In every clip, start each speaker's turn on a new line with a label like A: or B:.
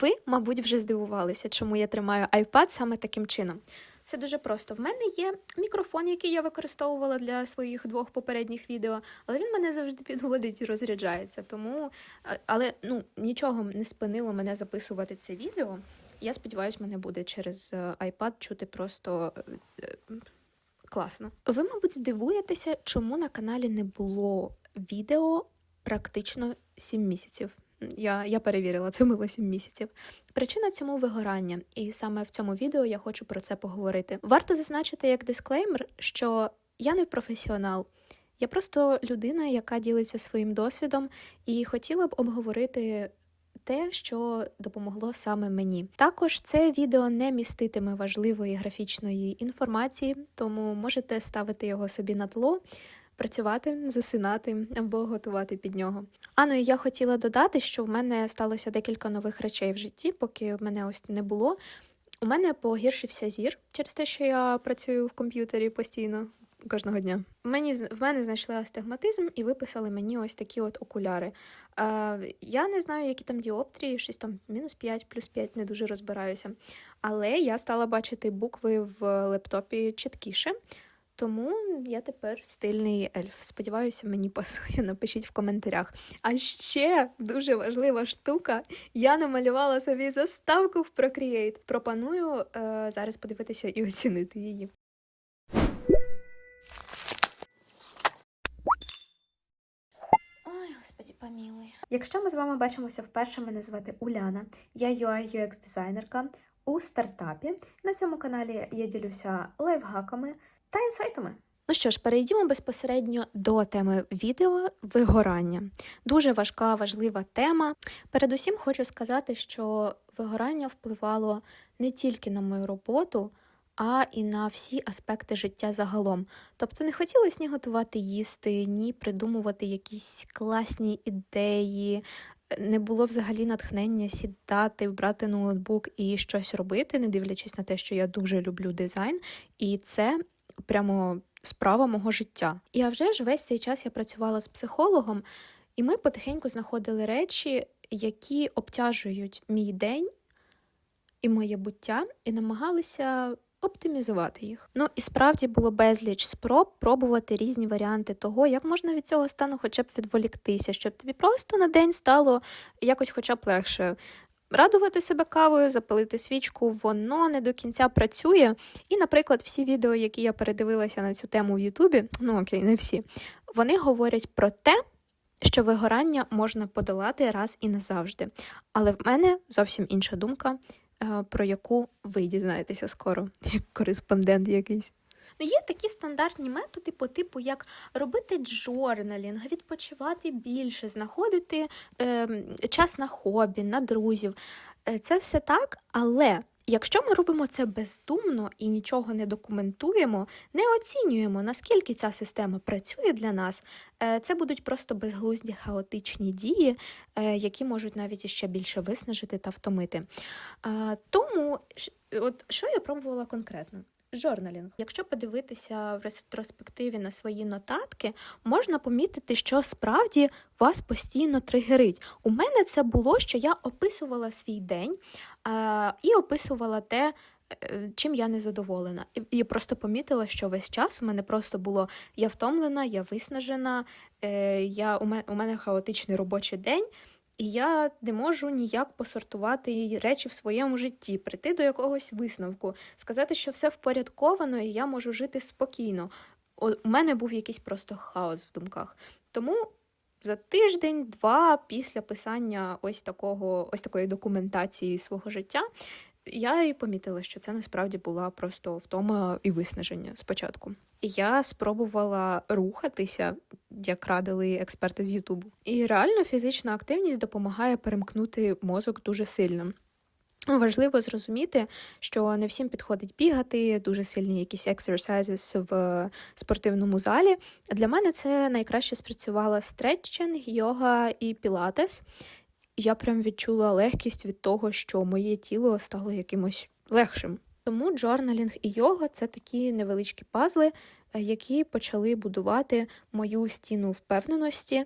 A: Ви, мабуть, вже здивувалися, чому я тримаю iPad саме таким чином. Все дуже просто. В мене є мікрофон, який я використовувала для своїх двох попередніх відео, але він мене завжди підводить і розряджається. Тому, але ну нічого не спинило мене записувати це відео. Я сподіваюся, мене буде через е, iPad чути просто е, е, класно. Ви, мабуть, здивуєтеся, чому на каналі не було відео практично 7 місяців. Я, я перевірила, це було 7 місяців. Причина цьому вигорання, і саме в цьому відео я хочу про це поговорити. Варто зазначити як дисклеймер, що я не професіонал. Я просто людина, яка ділиться своїм досвідом, і хотіла б обговорити те, що допомогло саме мені. Також це відео не міститиме важливої графічної інформації, тому можете ставити його собі на тло, працювати, засинати або готувати під нього. А ну і я хотіла додати, що в мене сталося декілька нових речей в житті, поки мене ось не було. У мене погіршився зір через те, що я працюю в комп'ютері постійно. Кожного дня мені в мене знайшли астигматизм і виписали мені ось такі от окуляри. Е, я не знаю, які там діоптрії, щось там мінус 5, плюс 5, не дуже розбираюся. Але я стала бачити букви в лептопі чіткіше, тому я тепер стильний ельф. Сподіваюся, мені пасує. Напишіть в коментарях. А ще дуже важлива штука. Я намалювала собі заставку в Procreate. Пропоную е, зараз подивитися і оцінити її. Ой, господі, помілуй. Якщо ми з вами бачимося вперше, мене звати Уляна. Я UI UX дизайнерка у стартапі. На цьому каналі я ділюся лайфхаками та інсайтами. Ну що ж, перейдімо безпосередньо до теми відео вигорання. Дуже важка, важлива тема. Передусім хочу сказати, що вигорання впливало не тільки на мою роботу, а і на всі аспекти життя загалом. Тобто не хотілося ні готувати їсти, ні придумувати якісь класні ідеї. Не було взагалі натхнення сідати, брати ноутбук і щось робити, не дивлячись на те, що я дуже люблю дизайн, і це прямо справа мого життя. І а вже ж весь цей час я працювала з психологом, і ми потихеньку знаходили речі, які обтяжують мій день і моє буття, і намагалися оптимізувати їх. Ну і справді було безліч спроб пробувати різні варіанти того, як можна від цього стану хоча б відволіктися, щоб тобі просто на день стало якось хоча б легше. Радувати себе кавою, запалити свічку, воно не до кінця працює. І, наприклад, всі відео, які я передивилася на цю тему в Ютубі, ну окей, не всі, вони говорять про те, що вигорання можна подолати раз і назавжди. Але в мене зовсім інша думка, е, про яку ви дізнаєтеся скоро, як кореспондент якийсь. Ну, є такі стандартні методи по типу, як робити джорналінг, відпочивати більше, знаходити е, час на хобі, на друзів. Е, Це все так, але якщо ми робимо це бездумно і нічого не документуємо, не оцінюємо, наскільки ця система працює для нас, е, це будуть просто безглузді хаотичні дії, е, які можуть навіть іще більше виснажити та втомити. Тому, от що я пробувала конкретно? Журналінг. Якщо подивитися в ретроспективі на свої нотатки, можна помітити, що справді вас постійно тригерить. У мене це було, що я описувала свій день е, і описувала те, е, чим я не задоволена. І, і просто помітила, що весь час у мене просто було я втомлена, я виснажена, е, я, у, мене, у мене хаотичний робочий день. І я не можу ніяк посортувати речі в своєму житті, прийти до якогось висновку, сказати, що все впорядковано, і я можу жити спокійно. У мене був якийсь просто хаос в думках. Тому за тиждень-два після писання ось такого, ось такої документації свого життя. Я і помітила, що це насправді була просто втома і виснаження спочатку. Я спробувала рухатися, як радили експерти з Ютубу. І реально фізична активність допомагає перемкнути мозок дуже сильно. Важливо зрозуміти, що не всім підходить бігати, дуже сильні якісь exercises в спортивному залі. Для мене це найкраще спрацювала стретчинг, йога і пілатес. Я прям відчула легкість від того, що моє тіло стало якимось легшим. Тому джорналінг і йога це такі невеличкі пазли, е, які почали будувати мою стіну впевненості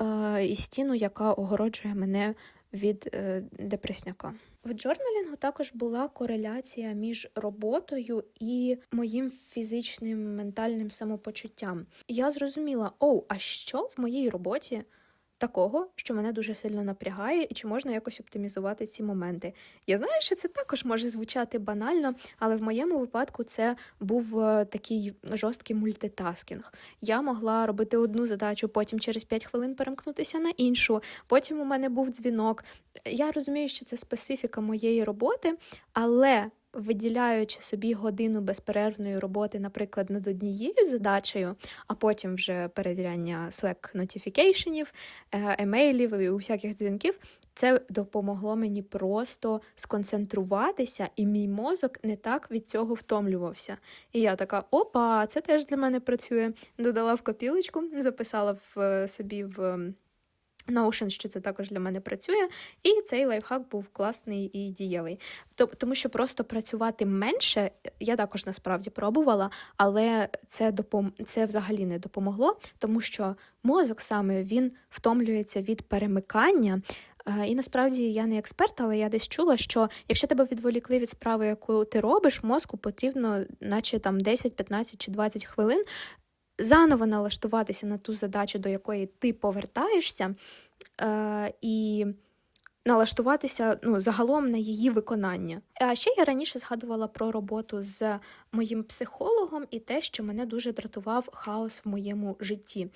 A: е, і стіну, яка огороджує мене від е, депресняка. В джорналінгу також була кореляція між роботою і моїм фізичним ментальним самопочуттям. Я зрозуміла, оу, а що в моїй роботі такого, що мене дуже сильно напрягає, і чи можна якось оптимізувати ці моменти? Я знаю, що це також може звучати банально, але в моєму випадку це був е, такий жорсткий мультитаскінг. Я могла робити одну задачу, потім через 5 хвилин перемкнутися на іншу. Потім у мене був дзвінок. Я розумію, що це специфіка моєї роботи, але виділяючи собі годину безперервної роботи, наприклад, над однією задачею, а потім вже перевіряння Slack нотіфікейшенів, емейлів і усяких дзвінків. Це допомогло мені просто сконцентруватися, і мій мозок не так від цього втомлювався. І я така: опа, це теж для мене працює. Додала в копілочку, записала в е, собі в Notion, що це також для мене працює, і цей лайфхак був класний і дієвий. Тому що просто працювати менше, я також насправді пробувала, але це допом... це взагалі не допомогло, тому що мозок саме він втомлюється від перемикання. Е, і насправді я не експерт, але я десь чула, що якщо тебе відволікли від справи, яку ти робиш, мозку потрібно, наче там 10, 15 чи 20 хвилин заново налаштуватися на ту задачу, до якої ти повертаєшся, е, і налаштуватися ну, загалом на її виконання. А ще я раніше згадувала про роботу з моїм психологом і те, що мене дуже дратував хаос в моєму житті.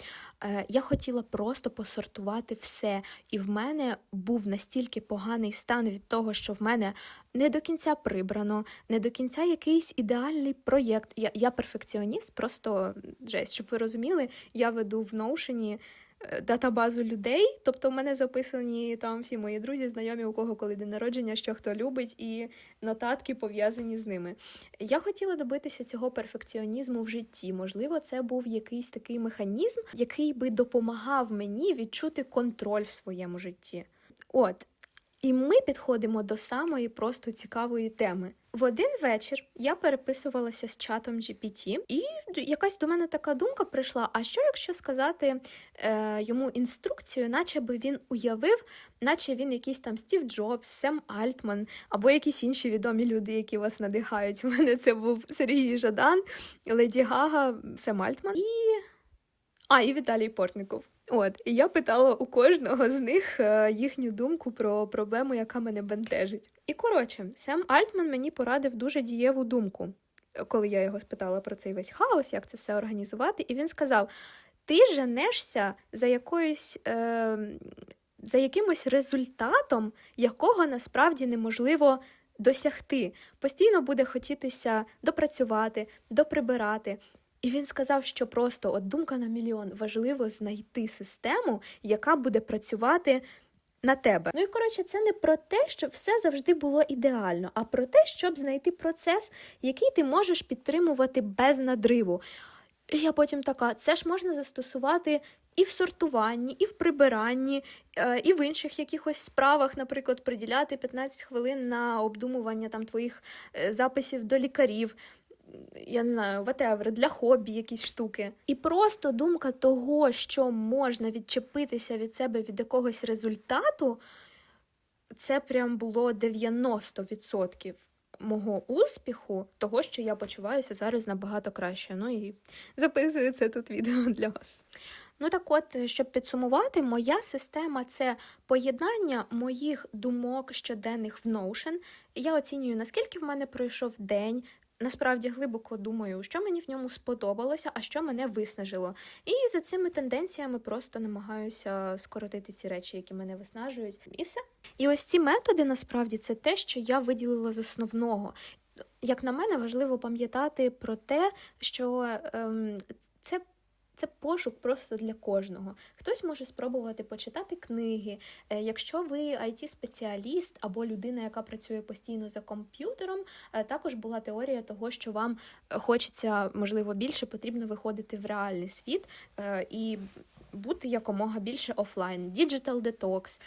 A: Е, Я хотіла просто посортувати все, і в мене був настільки поганий стан від того, що в мене не до кінця прибрано, не до кінця якийсь ідеальний проєкт. Я я перфекціоніст, просто жесть, щоб ви розуміли, я веду в Е, датабазу людей. Тобто, в мене записані там всі мої друзі, знайомі, у кого коли день народження, що хто любить, і нотатки пов'язані з ними. Я хотіла добитися цього перфекціонізму в житті. Можливо, це був якийсь такий механізм, який би допомагав мені відчути контроль в своєму житті. От. І ми підходимо до самої просто цікавої теми. В один вечір я переписувалася з чатом GPT, і якась до мене така думка прийшла: а що, якщо сказати е, йому інструкцію, наче би він уявив, наче він якийсь там Стів Джобс, Сем Альтман або якісь інші відомі люди, які вас надихають. У мене це був Сергій Жадан, Леді Гага, Сем Альтман і. А, і Віталій Портников. От, і я питала у кожного з них е, їхню думку про проблему, яка мене бентежить. І коротше, Сем Альтман мені порадив дуже дієву думку, коли я його спитала про цей весь хаос, як це все організувати. І він сказав: ти женешся за якоюсь. Е, за якимось результатом, якого насправді неможливо досягти. Постійно буде хотітися допрацювати, доприбирати, і він сказав, що просто от думка на мільйон важливо знайти систему, яка буде працювати на тебе. Ну і коротше, це не про те, щоб все завжди було ідеально, а про те, щоб знайти процес, який ти можеш підтримувати без надриву. І я потім така, це ж можна застосувати і в сортуванні, і в прибиранні, е, і в інших якихось справах, наприклад, приділяти 15 хвилин на обдумування там твоїх е, записів до лікарів я не знаю, whatever, для хобі якісь штуки. І просто думка того, що можна відчепитися від себе від якогось результату, це прям було 90% мого успіху, того, що я почуваюся зараз набагато краще. Ну і записую це тут відео для вас. Ну так от, щоб підсумувати, моя система це поєднання моїх думок щоденних в Notion. Я оцінюю, наскільки в мене пройшов день, насправді глибоко думаю, що мені в ньому сподобалося, а що мене виснажило. І за цими тенденціями просто намагаюся скоротити ці речі, які мене виснажують, і все. І ось ці методи насправді це те, що я виділила з основного. Як на мене, важливо пам'ятати про те, що ем, пошук просто для кожного. Хтось може спробувати почитати книги. Е, якщо ви it спеціаліст або людина, яка працює постійно за комп'ютером, е, також була теорія того, що вам хочеться, можливо, більше потрібно виходити в реальний світ е, і бути якомога більше офлайн, діджитал детокс,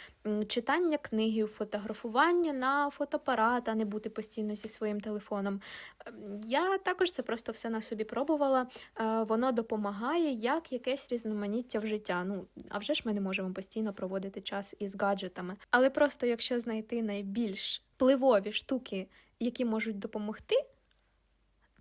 A: читання книги, фотографування на фотоапарат, а не бути постійно зі своїм телефоном. Ем, Я також це просто все на собі пробувала. Е, Воно допомагає як якесь різноманіття в життя. Ну а вже ж ми не можемо постійно проводити час із гаджетами. Але просто якщо знайти найбільш впливові штуки, які можуть допомогти.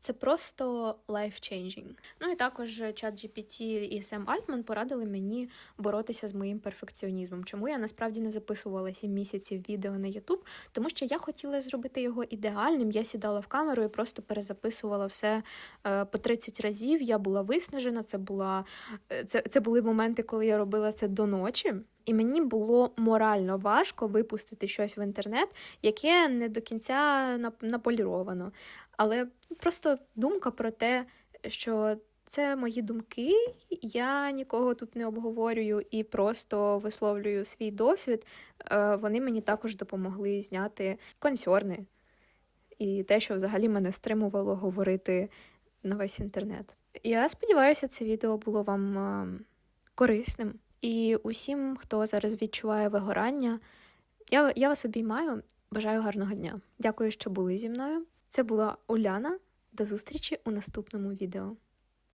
A: Це просто life-changing. Ну і також чат GPT і Сем Альтман порадили мені боротися з моїм перфекціонізмом. Чому я насправді не записувала 7 місяців відео на YouTube? Тому що я хотіла зробити його ідеальним. Я сідала в камеру і просто перезаписувала все е, по 30 разів. Я була виснажена. Це була е, це, це були моменти, коли я робила це до ночі. І мені було морально важко випустити щось в інтернет, яке не до кінця наполіровано. Але просто думка про те, що це мої думки, я нікого тут не обговорюю і просто висловлюю свій досвід. е, Вони мені також допомогли зняти консьорни і те, що взагалі мене стримувало говорити на весь інтернет. Я сподіваюся, це відео було вам е, корисним. І усім, хто зараз відчуває вигорання, я, я вас обіймаю. Бажаю гарного дня. Дякую, що були зі мною. Це була Уляна. До зустрічі у наступному відео.